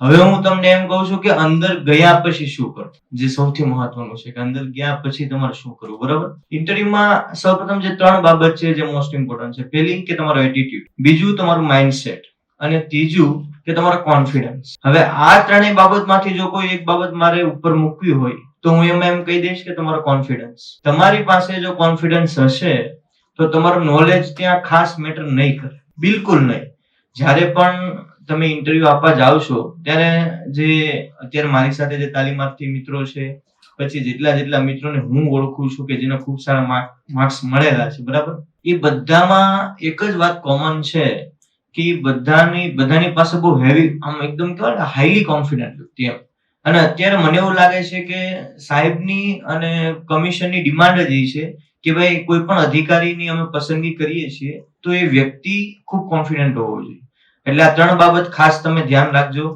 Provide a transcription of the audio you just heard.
હવે હું તમને એમ કહું છું કે અંદર ગયા પછી શું કરવું જે સૌથી મહત્વનું છે કે અંદર ગયા પછી તમારે શું કરવું, બરાબર? ઇન્ટરવ્યુમાં સૌપ્રથમ જે ત્રણ બાબત છે જે મોસ્ટ ઇમ્પોર્ટન્ટ છે. પહેલી કે તમારો એટીટ્યુડ બીજું તમારું માઇન્ડસેટ અને ત્રીજું કે તમારો કોન્ફિડન્સ હવે આ ત્રણેય બાબતમાંથી જો કોઈ એક બાબત મારે ઉપર મૂકવી હોય, તો હું એમાં એમ કહી દઈશ કે તમારો કોન્ફિડન્સ તમારી પાસે જો કોન્ફિડન્સ હશે, તો તમારું નોલેજ ત્યાં ખાસ મેટર નહીં કરે. બિલકુલ નહીં. જ્યારે પણ તમે ઇન્ટરવ્યુ આપવા જાઓ છો, ત્યારે જે અત્યારે મારી સાથે જે તાલીમાર્થી મિત્રો છે, પછી જેટલા જેટલા મિત્રોને હું ઓળખું છું કે જેને ખૂબ સારા માર્ક્સ મળેલા છે, બરાબર? એ બધામાં એક જ વાત કોમન છે કે બધાની બધાની પાસે બહુ હેવી આમ એકદમ કહેવાય હાઈલી કોન્ફિડન્ટ વ્યક્તિ એમ. અને અત્યારે મને એવું લાગે છે કે સાહેબની અને કમિશનની ડિમાન્ડ જ એ છે કે ભાઈ કોઈ પણ અધિકારીની અમે પસંદગી કરીએ છીએ, તો એ વ્યક્તિ ખૂબ કોન્ફિડન્ટ હોવો જોઈએ. એટલે આ ત્રણ બાબત ખાસ તમે ધ્યાન રાખજો.